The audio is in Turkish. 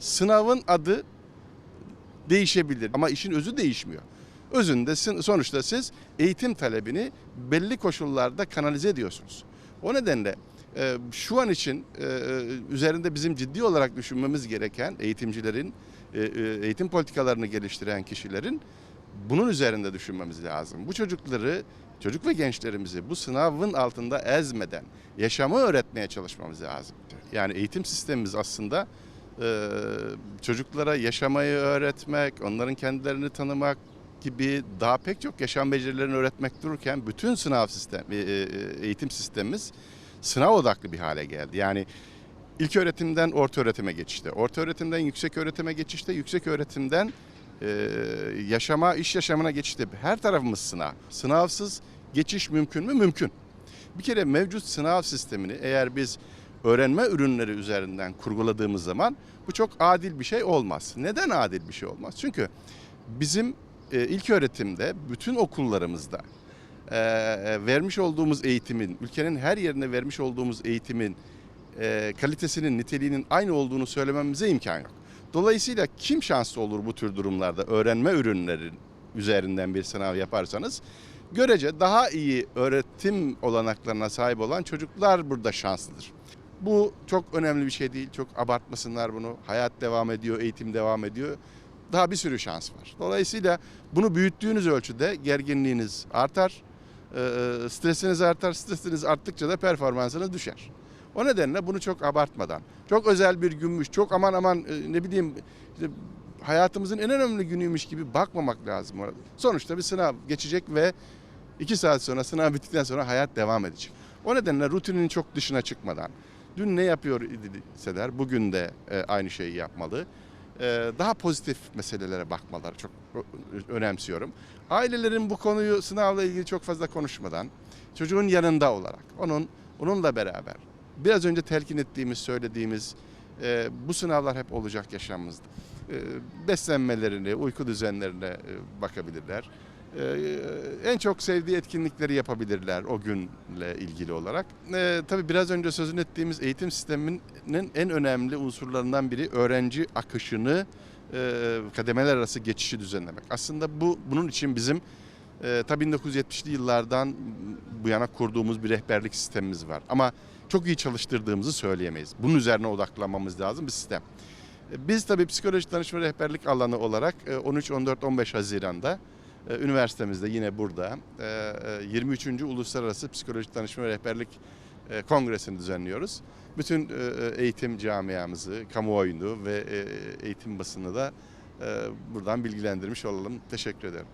Sınavın adı değişebilir ama işin özü değişmiyor. Özünde sonuçta siz eğitim talebini belli koşullarda kanalize ediyorsunuz. O nedenle e, şu an için e, e, üzerinde bizim ciddi olarak düşünmemiz gereken eğitimcilerin, eğitim politikalarını geliştiren kişilerin bunun üzerinde düşünmemiz lazım. Bu çocukları, çocuk ve gençlerimizi bu sınavın altında ezmeden yaşamı öğretmeye çalışmamız lazım. Yani eğitim sistemimiz aslında çocuklara yaşamayı öğretmek, onların kendilerini tanımak gibi daha pek çok yaşam becerilerini öğretmek dururken bütün sınav sistem, eğitim sistemimiz sınav odaklı bir hale geldi. Yani ilk öğretimden orta öğretime geçişte, orta öğretimden yüksek öğretime geçişte, yüksek öğretimden yaşama, iş yaşamına geçişte her tarafımız sınav. Sınavsız geçiş mümkün mü? Mümkün. Bir kere mevcut sınav sistemini eğer biz öğrenme ürünleri üzerinden kurguladığımız zaman bu çok adil bir şey olmaz. Neden adil bir şey olmaz? Çünkü bizim e, ilk öğretimde bütün okullarımızda e, vermiş olduğumuz eğitimin, ülkenin her yerine vermiş olduğumuz eğitimin e, kalitesinin, niteliğinin aynı olduğunu söylememize imkan yok. Dolayısıyla kim şanslı olur bu tür durumlarda öğrenme ürünleri üzerinden bir sınav yaparsanız görece daha iyi öğretim olanaklarına sahip olan çocuklar burada şanslıdır. Bu çok önemli bir şey değil. Çok abartmasınlar bunu. Hayat devam ediyor, eğitim devam ediyor. Daha bir sürü şans var. Dolayısıyla bunu büyüttüğünüz ölçüde gerginliğiniz artar, e, stresiniz artar. Stresiniz arttıkça da performansınız düşer. O nedenle bunu çok abartmadan, çok özel bir günmüş, çok aman aman e, ne bileyim işte hayatımızın en önemli günüymüş gibi bakmamak lazım. Sonuçta bir sınav geçecek ve iki saat sonra sınav bittikten sonra hayat devam edecek. O nedenle rutinin çok dışına çıkmadan, dün ne yapıyor idiseler bugün de e, aynı şeyi yapmalı. E, daha pozitif meselelere bakmaları çok önemsiyorum. Ailelerin bu konuyu sınavla ilgili çok fazla konuşmadan, çocuğun yanında olarak, onun onunla beraber, biraz önce telkin ettiğimiz, söylediğimiz e, bu sınavlar hep olacak yaşamımızda. E, beslenmelerine, uyku düzenlerine bakabilirler. E, en çok sevdiği etkinlikleri yapabilirler o günle ilgili olarak. E, tabii biraz önce sözünü ettiğimiz eğitim sisteminin en önemli unsurlarından biri öğrenci akışını e, kademeler arası geçişi düzenlemek. Aslında bu bunun için bizim e, tabii 1970'li yıllardan bu yana kurduğumuz bir rehberlik sistemimiz var. Ama çok iyi çalıştırdığımızı söyleyemeyiz. Bunun üzerine odaklanmamız lazım bir sistem. Biz tabii psikoloji danışma rehberlik alanı olarak e, 13, 14, 15 Haziran'da üniversitemizde yine burada e, e, 23. Uluslararası Psikoloji Danışma ve Rehberlik e, Kongresini düzenliyoruz. Bütün e, e, eğitim camiamızı, kamuoyunu ve e, eğitim basını da e, buradan bilgilendirmiş olalım. Teşekkür ederim.